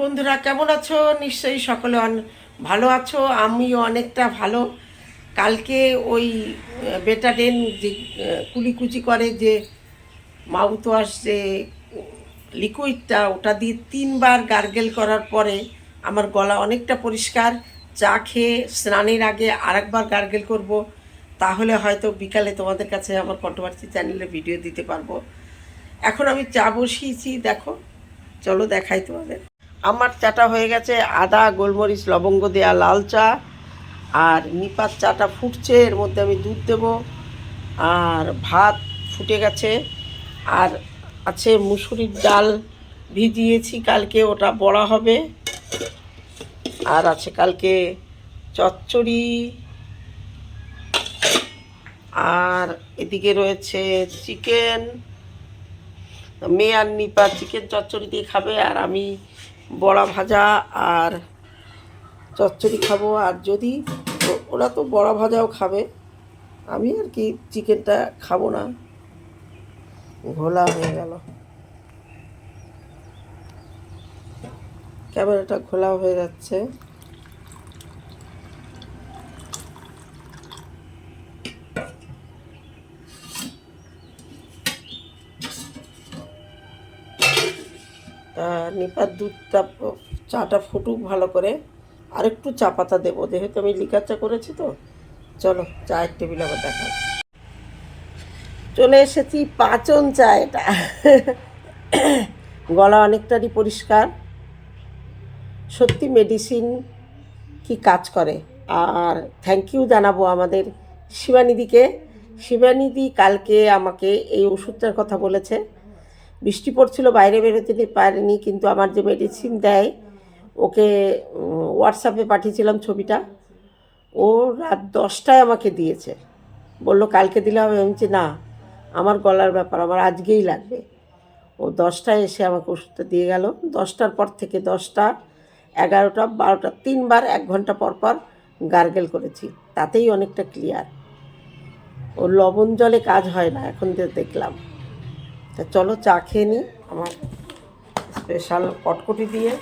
বন্ধুরা, কেমন আছো? নিশ্চয়ই সকলে ভালো আছো। আমিও অনেকটা ভালো। কালকে ওই বেটাডেন যে কুলিকুচি করে যে মাউথওয়াশ যে লিকুইডটা ওটা দিয়ে তিনবার গার্গেল করার পরে আমার গলা অনেকটা পরিষ্কার। চা খেয়ে স্নানের আগে আরেকবার গার্গেল করব। তাহলে হয়তো বিকালে তোমাদের কাছে আমার কন্ট্রোভার্সি চ্যানেলে ভিডিও দিতে পারব। এখন আমি চা বসিয়েছি, দেখো। চলো দেখাই তোমাদের। আমার চাটা হয়ে গেছে আদা, গোলমরিচ, লবঙ্গ দেয়া লাল চা। আর নিপাত চাটা ফুটছে, এর মধ্যে আমি দুধ দেব। আর ভাত ফুটে গেছে। আর আছে মুসুরির ডাল ভিজিয়েছি, কালকে ওটা বড়া হবে। আর আছে কালকে চচ্চড়ি। আর এদিকে রয়েছে চিকেন। মেয়ে আর নিপা চিকেন চচ্চড়ি দিয়ে খাবে, আর আমি বড়া ভাজা আর চচ্চড়ি খাব। আর যদি ওরা তো বড়া ভাজাও খাবে, আমি আর কি চিকেনটা খাব না। ঘোলা হয়ে গেল। ক্যামেরাটা ঘোলা হয়ে যাচ্ছে। তা নিপার দুধটা, চাটা ফুটুক ভালো করে। আর একটু চা পাতা দেবো, যেহেতু আমি লিকার চা করেছি তো। চলো, চায়ের টেবিল আবার দেখা চলে এসেছি পাচন চা এটা। গলা অনেকটারই পরিষ্কার। সত্যি মেডিসিন কি কাজ করে। আর থ্যাংক ইউ জানাব আমাদের শিবানিদিকে। শিবানিদি কালকে আমাকে এই ওষুধটার কথা বলেছে। বৃষ্টি পড়ছিল, বাইরে বেরোতে পারেনি, কিন্তু আমার যে মেডিসিন দেয়, ওকে হোয়াটসঅ্যাপে পাঠিয়েছিলাম ছবিটা। ও রাত দশটায় আমাকে দিয়েছে। বলল, কালকে দিলে হবে। আমি বলছি, না, আমার গলার ব্যাপার, আমার আজকেই লাগবে। ও দশটায় এসে আমাকে ওষুধটা দিয়ে গেল। দশটার পর থেকে দশটা, এগারোটা, বারোটা, তিনবার এক ঘণ্টা পর পর গার্গেল করেছি। তাতেই অনেকটা ক্লিয়ার ও লবণ জলে কাজ হয় না, এখন যে দেখলাম। তা চলো চা খেয়ে নিই আমার স্পেশাল কটকটি দিয়ে।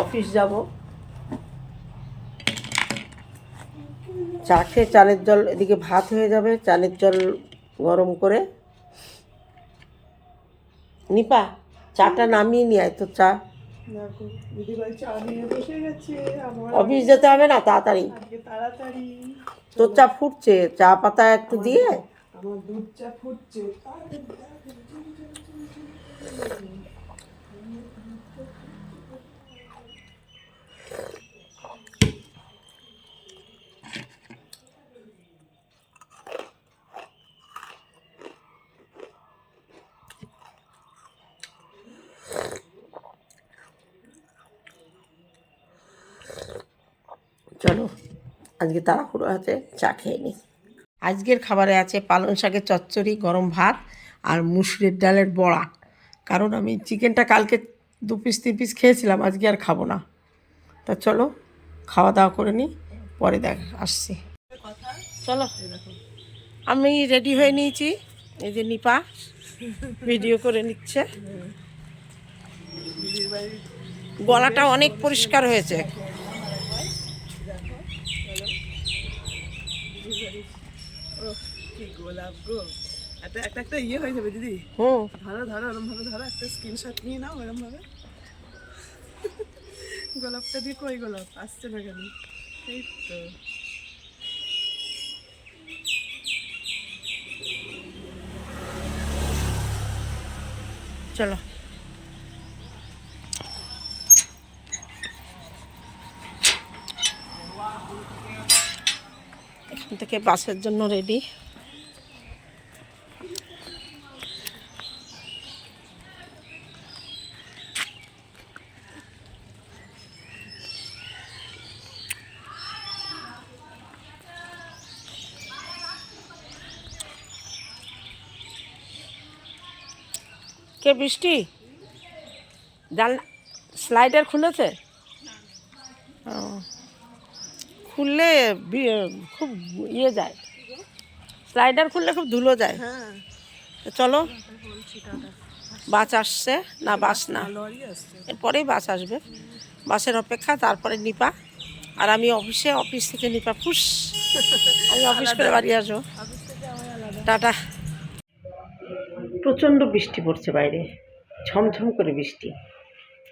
অফিস যাব। চা খেয়ে চালের জল এদিকে ভাত হয়ে যাবে, চালের জল গরম করে নিপা চাটা নামিয়ে নিয়ে আয় তো চা। অফিস যেতে হবে না তাড়াতাড়ি। তাড়াতাড়ি। তোর চা ফুটছে চা পাতা একটু দিয়ে আমার দুধ চা ফুটছে চলো আজকে তাড়াহুড়ো হাতে চা খেয়ে নিই আজকের খাবারে আছে পালং শাকের চচ্চড়ি, গরম ভাত আর মুসুরের ডালের বড়া। কারণ আমি চিকেনটা কালকে দু পিস তিন পিস খেয়েছিলাম, আজকে আর খাব না। তা চলো, খাওয়া দাওয়া করে নিই পরে দেখ, আসছি। চলো, আমি রেডি হয়ে নিয়েছি। এই যে নিপা ভিডিও করে নিচ্ছে। গলাটা অনেক পরিষ্কার হয়েছে। কি গোলাপ গো? একটা একটা একটা ইয়ে হয়ে যাবে দিদি। হুম। ধরো ধরো ওরম ভাবে ধরো একটা স্ক্রিনশট নিয়ে নাও ওরম ভাবে গোলাপটা দিয়ে কই গোলাপ? আসছে না কেন? এই তো। চলো। এখান থেকে বাসের জন্য রেডি কে বৃষ্টি? জান স্লাইডার খুলেছে? ও। খুললে খুব ইয়ে যায়। স্লাইডার খুললে খুব ধুলো যায়। হ্যাঁ। তো চলো বাস আসছে। না বাস না। এরপরেই বাস আসবে। বাসের অপেক্ষা তারপরে নিপা। আর আমি অফিসে অফিস থেকে নিপা ফুস। আমি অফিস করে বাড়ি আসব। টাটা। প্রচণ্ড বৃষ্টি পড়ছে বাইরে। ঝমঝম করে বৃষ্টি।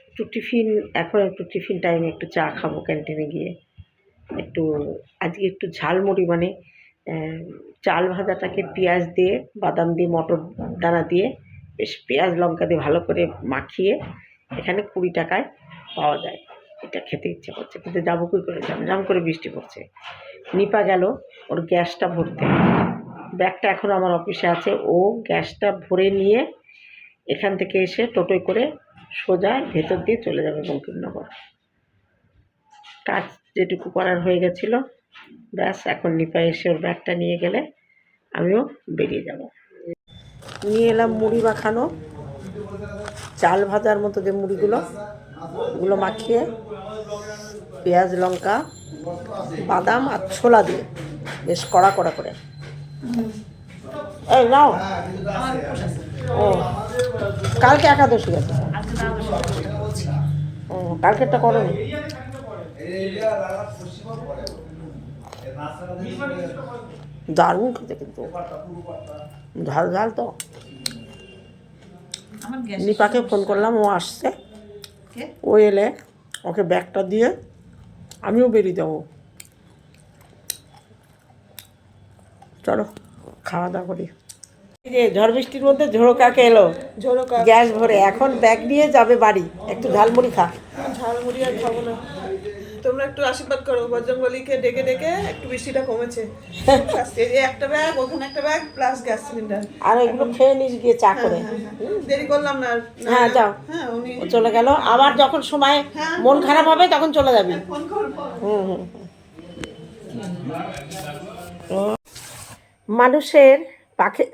একটু টিফিন, এখন একটু টিফিন টাইমে একটু চা খাব ক্যান্টিনে গিয়ে। একটু, আজকে একটু ঝালমুড়ি মানে চাল ভাজাটাকে পেঁয়াজ দিয়ে, বাদাম দিয়ে, মটর দানা দিয়ে, বেশ পেঁয়াজ লঙ্কা দিয়ে ভালো করে মাখিয়ে এখানে কুড়ি টাকায় পাওয়া যায়। এটা খেতে ইচ্ছে করছে, কিন্তু যাব কী করে? জাম করে বৃষ্টি পড়ছে। নিপা গেল, ওর গ্যাসটা ভরতে। ব্যাগটা এখন আমার অফিসে আছে। ও গ্যাসটা ভরে নিয়ে এখান থেকে এসে টোটোয় করে সোজা ভেতর দিয়ে চলে যাবে বঙ্কিমনগর। কাজ যেটুকু করার হয়ে গেছিল, ব্যাস এখন নিপা এসে ওর ব্যাগটা নিয়ে গেলে আমিও বেরিয়ে যাব। নিয়ে এলাম মুড়ি মাখানো, চাল ভাজার মতো যে মুড়িগুলো, ওগুলো মাখিয়ে পেঁয়াজ, লঙ্কা, বাদাম আর ছোলা দিয়ে, বেশ কড়া কড়া করে। এই নাও। ও কালকে একাদশী আছে। ও কালকেরটা করো। নি দারুণ খেতে কিন্তু। ঝাল ঝাল তো। নিপাকে ফোন করলাম ও আসছে। ও এলে ওকে ব্যাগটা দিয়ে আমিও বেরিয়ে যাব। চলো খাওয়া দাওয়া করি। এই যে ঝড় বৃষ্টির মধ্যে ঝোড়ো কাকে এলো? ঝোড়ো কাক। গ্যাস ভরে এখন ব্যাগ নিয়ে যাবে বাড়ি। একটু ঝালমুড়ি খা। ঝালমুড়ি আর খাব না। তোমরা একটু আশীর্বাদ করো বজরঙ্গলিকে ডেকে ডেকে একটু বৃষ্টিটা কমেছে। এই যে একটা ব্যাগ ওখানে একটা ব্যাগ প্লাস গ্যাস সিলিন্ডার। আর এগুলো খেয়ে নিস গিয়ে চা করে। দেরি করলাম না আর। হ্যাঁ যাও। হ্যাঁ উনি চলে গেল। আবার যখন সময় মন খারাপ হবে তখন চলে যাবি। ফোন করব। হুম। হুম। মানুষের পাখি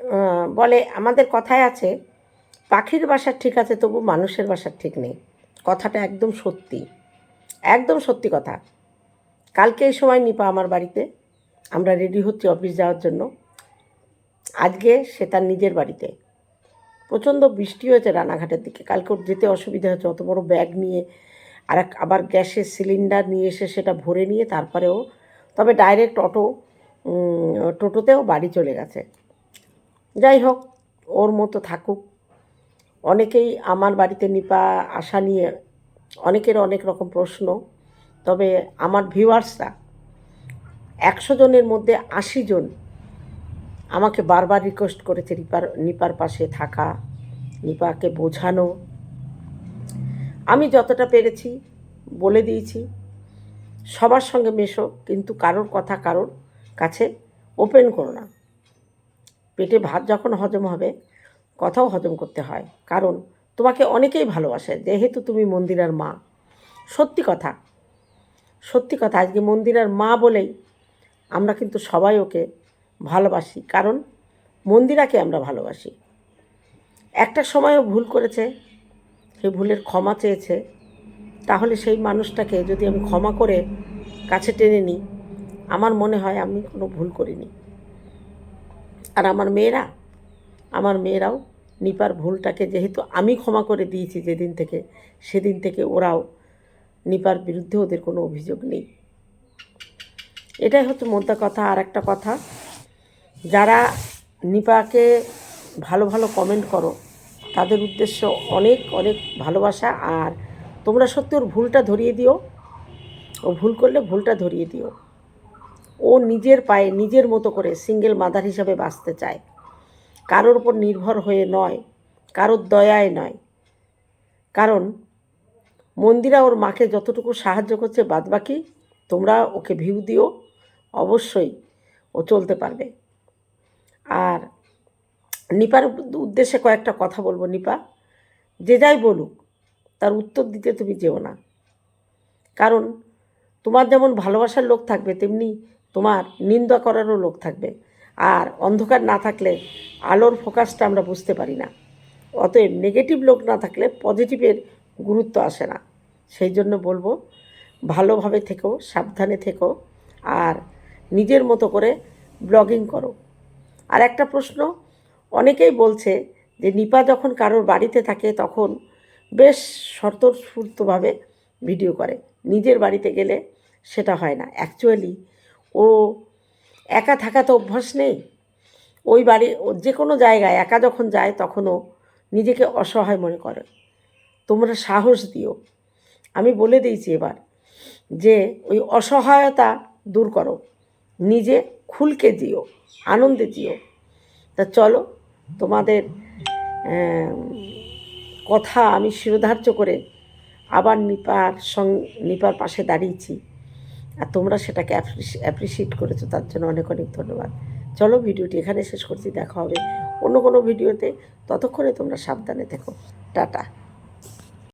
বলে আমাদের কথায় আছে, পাখির বাসা ঠিক আছে, তবু মানুষের বাসা ঠিক নেই। কথাটা একদম সত্যি। একদম সত্যি কথা। কালকে এই সময় নিপা আমার বাড়িতে, আমরা রেডি হচ্ছি অফিস যাওয়ার জন্য। আজকে সে তার নিজের বাড়িতে। প্রচণ্ড বৃষ্টি হয়েছে রানাঘাটের দিকে। কালকে ওর যেতে অসুবিধা হচ্ছে অত বড় ব্যাগ নিয়ে, আর আবার গ্যাসের সিলিন্ডার নিয়ে এসে সেটা ভরে নিয়ে তারপরেও, তবে ডাইরেক্ট অটো টোটোতেও বাড়ি চলে গেছে। যাই হোক, ওর মতো থাকুক। অনেকেই আমার বাড়িতে নিপা আসা নিয়ে অনেকের অনেক রকম প্রশ্ন। তবে আমার ভিউয়ার্সরা একশো জনের মধ্যে আশি জন আমাকে বারবার রিকোয়েস্ট করেছে নিপার নিপার পাশে থাকা, নিপাকে বোঝানো। আমি যতটা পেরেছি বলে দিয়েছি। সবার সঙ্গে মেশো, কিন্তু কারোর কথা কারোর কাছে ওপেন করো না। পেটে ভাত যখন হজম হবে, কথাও হজম করতে হয়। কারণ তোমাকে অনেকেই ভালোবাসে, যেহেতু তুমি মন্দিরার মা। সত্যি কথা সত্যি কথা, আজকে মন্দিরার মা বলেই আমরা কিন্তু সবাই ওকে ভালোবাসি। কারণ মন্দিরাকে আমরা ভালোবাসি। একটা সময়ও ভুল করেছে সেই ভুলের ক্ষমা চেয়েছে, তাহলে সেই মানুষটাকে যদি আমি ক্ষমা করে কাছে টেনে নিই আমার মনে হয় আমি কোনো ভুল করিনি। আর আমার মেয়েরা, আমার মেয়েরাও নিপার ভুলটাকে যেহেতু আমি ক্ষমা করে দিয়েছি যেদিন থেকে, সেদিন থেকে ওরাও নিপার বিরুদ্ধে ওদের কোনো অভিযোগ নেই। এটাই হচ্ছে মোদ্দা কথা। আর একটা কথা, যারা নিপাকে ভালো ভালো কমেন্ট করো, তাদের উদ্দেশ্য অনেক অনেক ভালোবাসা। আর তোমরা সত্যি ওর ভুলটা ধরিয়ে দিও। ও ভুল করলে ভুলটা ধরিয়ে দিও। ও নিজের পায়ে নিজের মতো করে সিঙ্গেল মাদার হিসাবে বাঁচতে চায়। কারোর উপর নির্ভর হয়ে নয়, কারোর দয়ায় নয়। কারণ মন্দিরা ওর মাকে যতটুকু সাহায্য করছে বাদবাকি তোমরা ওকে ভিউ দিও, অবশ্যই ও চলতে পারবে। আর নিপার উদ্দেশ্যে কয়েকটা কথা বলব নিপা। যে যাই বলুক, তার উত্তর দিতে তুমি যেও না। কারণ তোমার যেমন ভালোবাসার লোক থাকবে, তেমনি তোমার নিন্দা করারও লোক থাকবে। আর অন্ধকার না থাকলে আলোর ফোকাসটা আমরা বুঝতে পারি না। অতএব নেগেটিভ লোক না থাকলে পজিটিভের গুরুত্ব আসে না। সেই জন্য বলব, ভালোভাবে থেকো, সাবধানে থেকো, আর নিজের মতো করে ব্লগিং করো। আর একটা প্রশ্ন, অনেকেই বলছে যে নিপা যখন কারোর বাড়িতে থাকে তখন বেশ স্বতঃস্ফূর্তভাবে ভিডিও করে। নিজের বাড়িতে গেলে সেটা হয় না। অ্যাকচুয়ালি ও একা থাকা তো অভ্যাস নেই। ওই বাড়ি যে কোনো জায়গায় একা যখন যায় তখনও নিজেকে অসহায় মনে করে। তোমরা সাহস দিও। আমি বলে দিয়েছি এবার যে ওই অসহায়তা দূর করো। নিজে খুলকে দিও, আনন্দে দিও। তা চলো, তোমাদের কথা আমি শিরোধার্য করে আবার নিপার সং, নিপার পাশে দাঁড়িয়েছি। আর তোমরা সেটাকে অ্যাপ্রিসিয়েট করেছ, তার জন্য অনেক অনেক ধন্যবাদ। চলো ভিডিওটি এখানে শেষ করছি, দেখা হবে অন্য কোনো ভিডিওতে। ততক্ষণে তোমরা সাবধানে থেকো। টাটা।